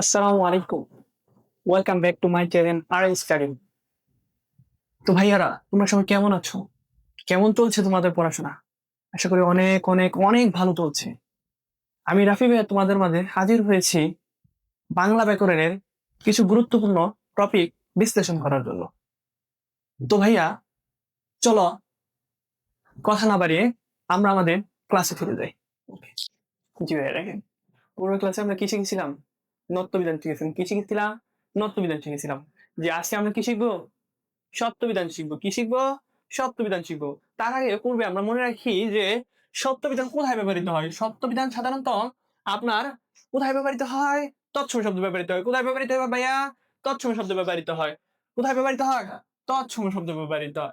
আসসালামু আলাইকুম। Welcome back to my channel R study তো ভাইয়ারা, তোমরা সবাই কেমন আছো? কেমন চলছে তোমাদের পড়াশোনা? আশা করি অনেক অনেক অনেক ভালো চলছে। আমি রাফি ভাইয়া তোমাদের মাঝে হাজির হয়েছি বাংলা ব্যাকরণের কিছু গুরুত্বপূর্ণ টপিক বিশ্লেষণ করার জন্য। তো ভাইয়া, চলো কথা না বাড়িয়ে আমরা আমাদের ক্লাসে ফিরে যাই। জি ভাইয়া রাখেন পুরো ক্লাসে আমরা কি শিখেছিলাম নত্যবিধান শিখেছিলাম। কি শিখেছিলাম? নত্যবিধান শিখেছিলাম। যে আজকে আমরা কি শিখব? সত্যবিধান শিখব। কি শিখব? সত্যবিধান শিখব। তার আগে পূর্বে আমরা মনে রাখি যে সত্যবিধান কোথায় ব্যবহৃত হয়? সত্যবিধান সাধারণত আপনার কোথায় ব্যবহৃত হয়? তৎসম শব্দ ব্যবহৃত হয়। কোথায় ব্যবহৃত হয় ভাইয়া? তৎসম শব্দ ব্যবহৃত হয়। কোথায় ব্যবহৃত হয়? তৎসম শব্দ ব্যবহৃত হয়।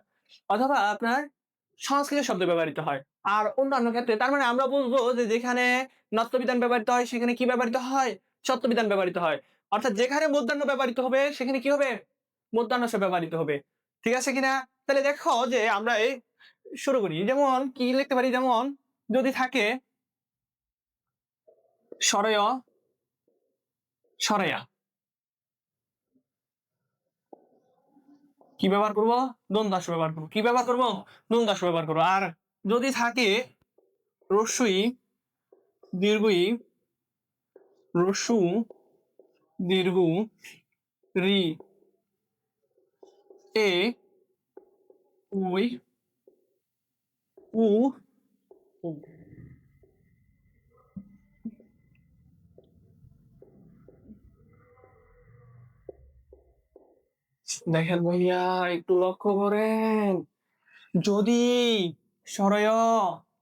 অথবা আপনার সংস্কৃত শব্দ ব্যবহৃত হয়। আর অন্যান্য ক্ষেত্রে তার মানে আমরা বলব যে যেখানে নত্যবিধান ব্যবহৃত হয়, সেখানে কি ব্যবহৃত হয়? সত্যবিধান ব্যবহৃত হয়। অর্থাৎ যেখানে মধ্যাহ্ন ব্যবহৃত হবে, সেখানে কি হবে? মধ্যাহ্ন ব্যবহৃত হবে। ঠিক আছে কিনা? তাহলে দেখো যে আমরা এই শুরু করি। যেমন কি লিখতে পারি? যেমন যদি থাকে সরয় সরয়া কি ব্যবহার করব? দ্বন্দ্বাস ব্যবহার করব। কি ব্যবহার করব? দ্বন্দ্বাস ব্যবহার করব। আর যদি থাকে রস্যই দীর্ঘই রসু দীর্ঘ রি এ উই উ। দেখেন ভাইয়া, একটু লক্ষ্য করেন যদি সরয়,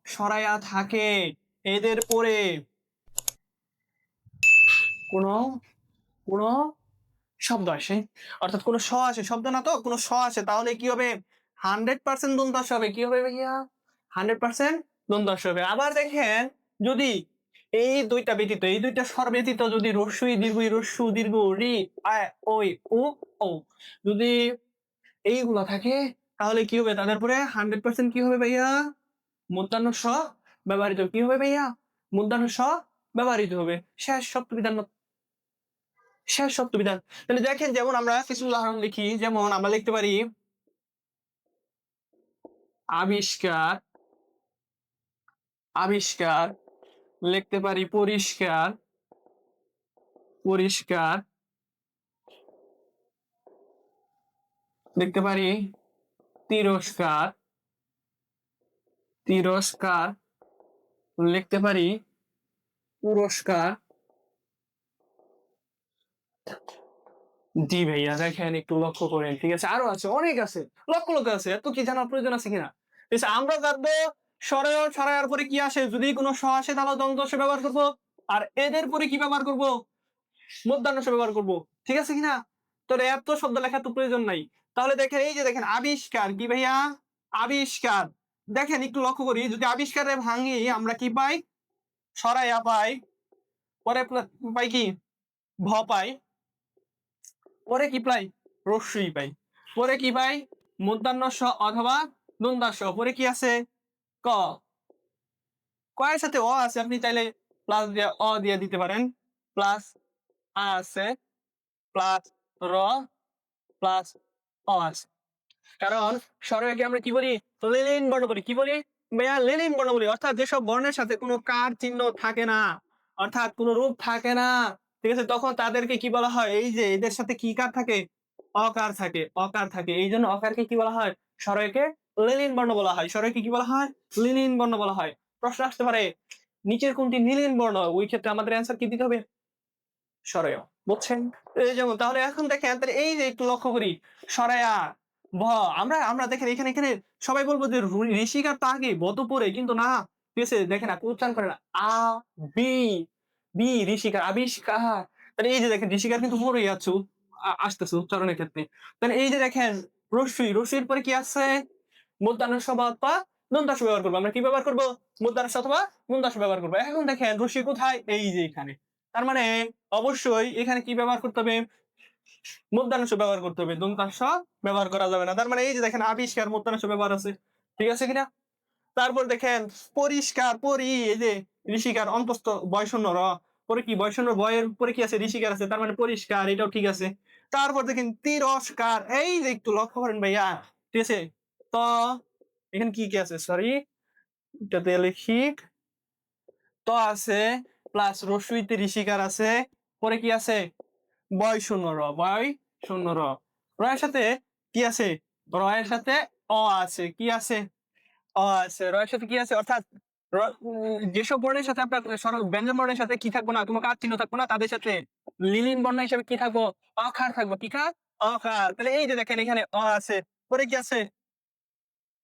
সরায়া থাকে, এদের পরে কোনো কোনো শব্দ আসে। অর্থাৎ কোনো স আসে, শব্দ না তো, কোনো স আসে। তাহলে কি হবে? হান্ড্রেড পার্সেন্ট দন্তাস হবে। কি হবে ভাইয়া? হান্ড্রেড পার্সেন্ট দন্তাস হবে। আবার দেখেন, যদি এই দুইটা ব্যতীত, এই দুইটা স্বর ব্যতীত যদি রস্যই দীর্ঘ রস্যু দীর্ঘ, রি ওই ও ও যদি এইগুলো থাকে, তাহলে কি হবে? তাদের পরে হান্ড্রেড পার্সেন্ট কি হবে ভাইয়া? মধ্যাহ্ন স ব্যবহৃত কি হবে ভাইয়া? মধ্যাহ্ন স ব্যবহৃত হবে। শেষ সপ্তবিধান শেষ সপ্তবিধান তাহলে দেখেন যেমন আমরা কিছু উদাহরণ লিখি, যেমন আমরা লিখতে পারি, আবিষ্কার আবিষ্কার, লিখতে পারি পরিষ্কার পরিষ্কার, লিখতে পারি তিরস্কার তিরস্কার, লিখতে পারি পুরস্কার জি ভাইয়া, দেখেন একটু লক্ষ্য করেন, ঠিক আছে? আরও আছে, অনেক আছে। লক্ষ লক্ষ আছে, এত কি জানার প্রয়োজন আছে কিনা? আমরা জানব সরয় সরায়ার পরে কি আসে? যদি কোনো স আসে, তাহলে দন্ত সে ব্যবহার করব। আর এদের পরে কি ব্যবহার করব? মধ্যাহ্ন সে ব্যবহার করব, ঠিক আছে কিনা? তোর এত শব্দ লেখা তো প্রয়োজন নাই। তাহলে দেখেন, এই যে দেখেন, আবিষ্কার, কি ভাইয়া? আবিষ্কার। দেখেন, একটু লক্ষ্য করি, যদি আবিষ্কারে ভাঙি, আমরা কি পাই? সরাইয়া পাই। পরে পাই কি? ভ পাই। পরে কি পাই? রস্যই পাই। পরে কি পাই? মধ্যাহ্ন স অথবা দন্দাস পরে কি আছে? ক। কয়ের সাথে অ আছে, আপনি চাইলে প্লাস দিয়ে, অ দিয়ে দিতে পারেন। প্লাস আ আছে প্লাস র প্লাস অ আছে। কারণ সরয়কে আমরা কি বলি? লেলিন বর্ণ বলি। কি বলি? ভাইয়া লেলিন বর্ণ বলি। অর্থাৎ যেসব বর্ণের সাথে কোনো কার চিহ্ন থাকে না, অর্থাৎ কোনো রূপ থাকে না ঠিক আছে? তখন তাদেরকে কি বলা হয়? এই যে এদের সাথে কি কার থাকে? অকার থাকে অকার থাকে। এই জন্য অকারকে কি বলা হয়? সরয়কে লেলিন বর্ণ বলা হয়। সরয়কে কি বলা হয়? লিনিন বর্ণ বলা হয়। প্রশ্ন আসতে পারে, নিচের কোনটি নীলিন বর্ণ? ওই ক্ষেত্রে আমাদের অ্যান্সার কি দিতে হবে? সরয়। বুঝছেন? এই যেমন, তাহলে এখন দেখেন এই যে একটু লক্ষ্য করি। সরায়া, ভ, আমরা আমরা দেখেন এখানে এখানে সবাই বলব যে ঋষিকার তো আগে বত পরে, কিন্তু না, ঠিক আছে? দেখেন না উচ্চারণ করে না। আ, বি বি ঋষিকার আবিষ্কার তাহলে এই যে দেখেন ঋষিকার কিন্তু পরেই আসতেছে উচ্চারণের ক্ষেত্রে। তাহলে এই যে দেখেন পরে কি আছে? দন্তাস ব্যবহার করব। আমরা কি ব্যবহার করব? অথবা ব্যবহার করব। এখন দেখেন কোথায়? এই যে এখানে। তার মানে অবশ্যই এখানে কি ব্যবহার করতে হবে? মধ্যাহ্ন ব্যবহার করতে হবে। দন্তাংশ ব্যবহার করা যাবে না। তার মানে এই যে দেখেন, আবিষ্কার মধ্যাহ্ন ব্যবহার আছে। ঠিক আছে কিনা? তারপর দেখেন, পরিষ্কার, পরি, এই যে ঋষিকার অন্তস্থ বয়শূন্য র, পরে কি? বয়সন্য বয়ের পরে কি আছে? ঋষিকার আছে, তার মানে পরিষ্কার, এটাও ঠিক আছে। তারপর দেখেন, তিরস্কার, এই যে একটু লক্ষ্য করেন ভাইয়া, ঠিক আছে? তো, এখানে কি কি আছে? সরি এটাতে লিখি। ত আছে প্লাস রসুইতে ঋষিকার আছে, পরে কি আছে? বয় শূন্য র বয় শূন্য র। রয়ের সাথে কি আছে? রয়ের সাথে অ আছে, কি আছে? রয়ের সাথে কি আছে? অর্থাৎ যেসব বর্ণের সাথে আপনার ব্যঞ্জন বর্ণের সাথে কি থাকব না তোমার কার চিহ্ন থাকব না, তাদের সাথে লিলিন বর্ণ হিসেবে কি থাকব? অখার থাকব, কি খার? অখার। তাহলে এই যে দেখেন, এখানে অ আছে, পরে কি আছে?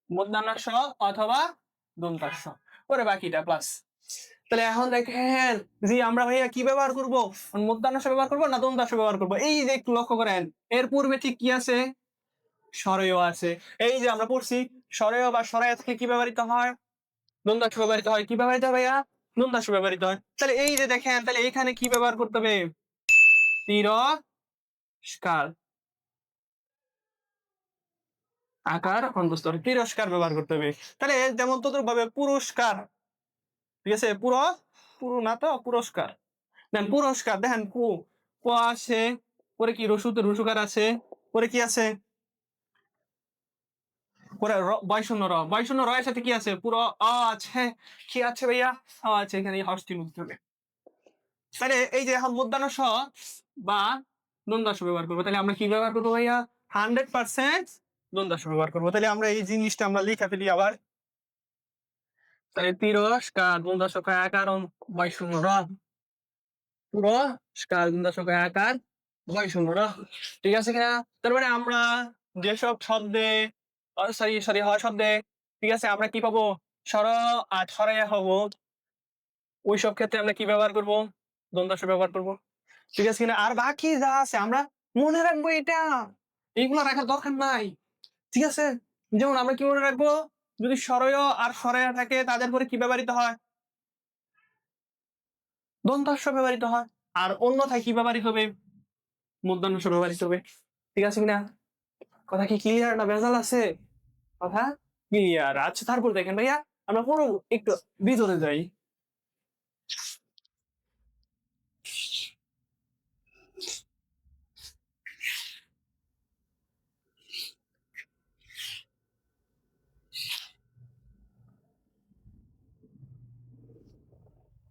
মধ্যাহ্নাস অথবা দন্তাস পরে বাকিটা প্লাস তাহলে এখন দেখেন, জি, আমরা ভাইয়া কি ব্যবহার করব? মধ্যাহ্নাস ব্যবহার করব না দন্তাস ব্যবহার করব? এই যে একটু লক্ষ্য করেন, এর পূর্বে ঠিক কি আছে? সরয় আছে। এই যে আমরা পড়ছি সরয় বা সরায় থেকে কি ব্যবহৃত হয়? দন্তাস ব্যবহৃত হয়। কি ব্যবহৃত হয় ভাইয়া? দন্তাস ব্যবহৃত হয়। তাহলে এই যে দেখেন, তাহলে এখানে কি ব্যবহার করতে হবে? তিরস্কার। আকার অন্তস্তর তিরস্কার ব্যবহার করতে হবে। তাহলে যেমন তদ্রুপ ভাবে পুরস্কার। ঠিক আছে? পুরো পুরো না তো, পুরস্কার। দেন পুরস্কার, দেখেন পু প আছে পরে কি রসুতে রসুকার আছে, পরে কি আছে? র- সাথে কি আছে? পুরো অ আছে। কি আছে ভাইয়া? অ আছে, এখানে হস্তি হবে তাহলে এই যে বা ব্যবহার করব, তাহলে আমরা কি ব্যবহার করব ভাইয়া? হান্ড্রেড পার্সেন্ট ব্যবহার করব। তাহলে আমরা এই জিনিসটা আমরা লিখে ফেলি আবার। তাহলে তিরস্কার দ্বন্দ্বাসক আকার বয় শূন্য র। পুরস্কার দ্বন্দ্বাসক আকার বয় শূন্য র। ঠিক আছে কিনা? তারপরে আমরা যেসব শব্দে সরি সরি হয় শব্দে। ঠিক আছে, আমরা কি পাবো? সর আর সরাইয়া হব। ওই সব ক্ষেত্রে আমরা কি ব্যবহার করব? দ্বন্দ্বাস ব্যবহার করব। ঠিক আছে, কিনা? আর বাকি যা আছে, আমরা মনে রাখব এটা। এইগুলো রাখার দরকার নাই। ঠিক আছে? যেমন আমরা কি মনে রাখব? যদি সরয় আর সরয়া থাকে, তাদের পরে কি ব্যবহৃত হয়? দন্তাস্য ব্যবহৃত হয়। আর অন্যথায় কি ব্যবহৃত হবে? মধ্যাহ্নস্য ব্যবহৃত হবে। ঠিক আছে, কিনা? কথা কি ক্লিয়ার না ভেজাল আছে? কথা? ক্লিয়ার আচ্ছা তারপর দেখেন ভাইয়া, আমরা পুরো একটু ভিতরে যাই।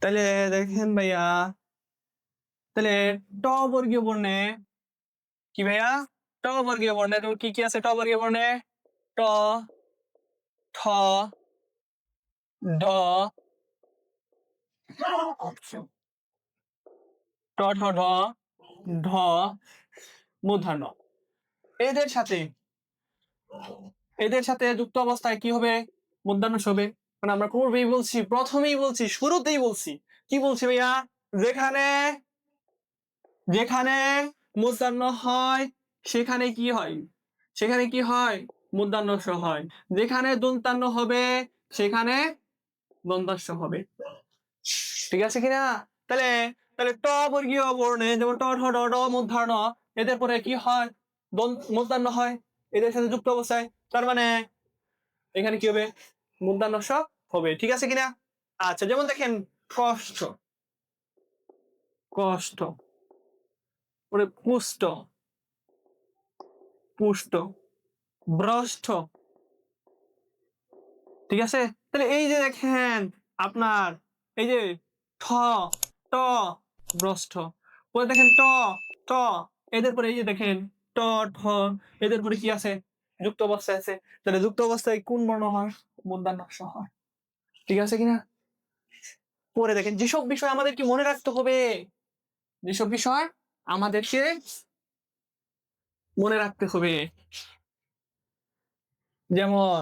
তাহলে দেখেন ভাইয়া, তাহলে ট বর্গীয় বর্ণে কি ভাইয়া? ট বর্গীয় বর্ণে তো কি কি আছে ট বর্গীয় বর্ণে ট, ঠ, ঢ। ট ঠ ঢ ঢ, মূর্ধন্য। এদের সাথে এদের সাথে যুক্ত অবস্থায় কি হবে? মধ্যাহ্ন হবে। মানে আমরা পূর্বেই বলছি, প্রথমেই বলছি, শুরুতেই বলছি। কি বলছি ভাইয়া? যেখানে যেখানে মধ্যাহ্ন হয়, সেখানে কি হয়? সেখানে কি হয়? মধ্যাহ্ন হয়। যেখানে দন্তান্ন হবে, সেখানে দন্তাস্য হবে। ঠিক আছে কিনা? তাহলে তাহলে ট বর্গীয় বর্ণে যেমন ট, ঠ, ড মধ্যাহ্ন এদের পরে কি হয়? মধ্যাহ্ন হয় এদের সাথে যুক্ত অবস্থায়। তার মানে এখানে কি হবে? মধ্যাহ্নস্য হবে। ঠিক আছে কিনা? আচ্ছা যেমন দেখেন, কষ্ট। কষ্ট। পরে পুষ্ট। পুষ্ট। ভ্রষ্ট। ঠিক আছে? তাহলে এই যে দেখেন আপনার, এই যে ঠ, ট, ভ্রষ্ট। পরে দেখেন ট ট, এদের পরে এই যে দেখেন ট, ঠ, এদের পরে কি আছে? যুক্ত অবস্থায় আছে। তাহলে যুক্ত অবস্থায় কোন বর্ণ হয়? মধ্যাহ্নস্য হয় ঠিক আছে কিনা? পরে দেখেন যেসব বিষয় আমাদেরকে মনে রাখতে হবে, যেসব বিষয় আমাদেরকে মনে রাখতে হবে। যেমন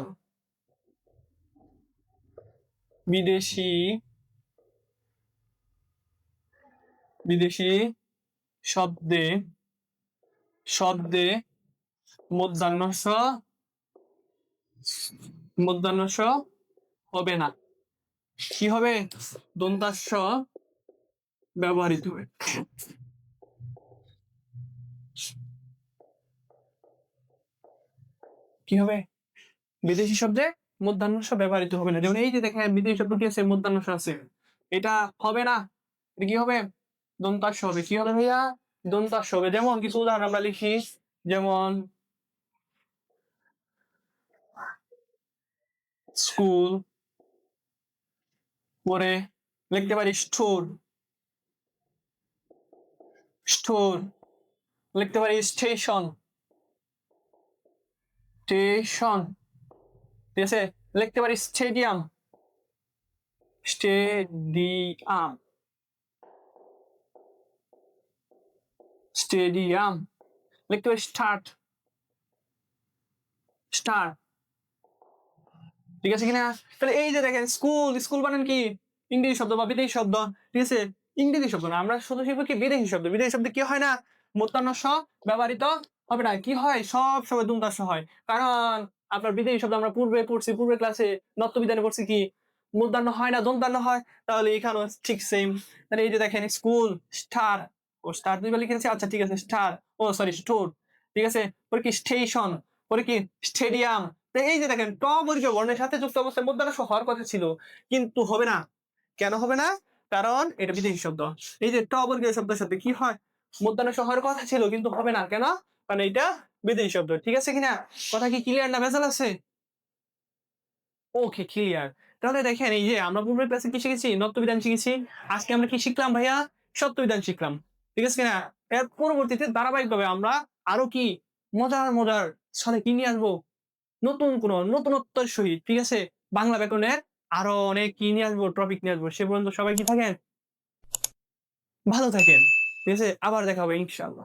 বিদেশি বিদেশি শব্দে শব্দে মধ্যাহ্নস মধ্যাহ্নস হবে না। কি হবে? দন্তাস্য ব্যবহৃত হবে। কি হবে? বিদেশি শব্দে মধ্যাহ্নস ব্যবহৃত হবে না। যেমন এই যে দেখেন, বিদেশি শব্দটি আছে মধ্যাহ্নস আছে। এটা হবে না। এটা কি হবে? দন্তাস হবে। কি হবে ভাইয়া? দন্তাস হবে। যেমন কিছু উদাহরণ আমরা লিখি, যেমন স্কুল, পরে লিখতে পারি স্টোর স্টোর, লিখতে পারি স্টেশন স্টেশন। ঠিক আছে? লিখতে পারি স্টেডিয়াম। স্টেডিয়াম। স্টেডিয়াম। লিখতে পারি স্টার্ট। স্টার। ঠিক আছে কিনা? তাহলে এই যে দেখেন, স্কুল স্কুল বানান কি? ইংরেজি শব্দ বা বিদেশি শব্দ। ঠিক আছে? ইংরেজি শব্দ না, আমরা শুধু শিখব কি বিদেশি শব্দ। বিদেশি শব্দ কি হয় না? মূর্তান্ন স ব্যবহৃত হবে না। কি হয়? সব সময় দুমদাস হয়। কারণ আপনার বিদেশি শব্দ আমরা পূর্বে পড়ছি, পূর্বে ক্লাসে নত্যবিধানে পড়ছি কি? মূর্ধান্য হয় না দন্তান্ন হয়? তাহলে এখানেও ঠিক সেম তাহলে এই যে দেখেন স্কুল স্টার ও স্টার দুইবার লিখেছি আচ্ছা ঠিক আছে স্টার ও সরি স্টোর ঠিক আছে? পরে কি স্টেশন পরে কি স্টেডিয়াম এই যে দেখেন ট বর্ণের সাথে যুক্ত অবস্থায় মধ্যাহ্ন হওয়ার কথা ছিল, কিন্তু হবে না। কেন হবে না? কারণ এটা বিদেশি শব্দ। এই যে ট শব্দের সাথে কি হয়? মধ্যাহ্ন হওয়ার কথা ছিল, কিন্তু হবে না। কেন? কারণ এটা বিদেশি শব্দ, ঠিক আছে কিনা? কথা কি ক্লিয়ার না ভেজাল আছে? ওকে ক্লিয়ার তাহলে দেখেন এই যে আমরা পূর্বের ক্লাসে কি শিখেছি? নত্যবিধান শিখেছি। আজকে আমরা কি শিখলাম ভাইয়া? সত্যবিধান শিখলাম। ঠিক আছে কিনা? এর পরবর্তীতে ধারাবাহিকভাবে আমরা আরও কি মজার মজার সাথে কি নিয়ে আসব? নতুন কোন নতুনত্বের সহিত, ঠিক আছে? বাংলা ব্যাকরণের আরও অনেক কি নিয়ে আসব টপিক নিয়ে আসব, সে পর্যন্ত সবাই কি থাকেন? ভালো থাকেন। ঠিক আছে? আবার দেখা হবে ইনশাল্লাহ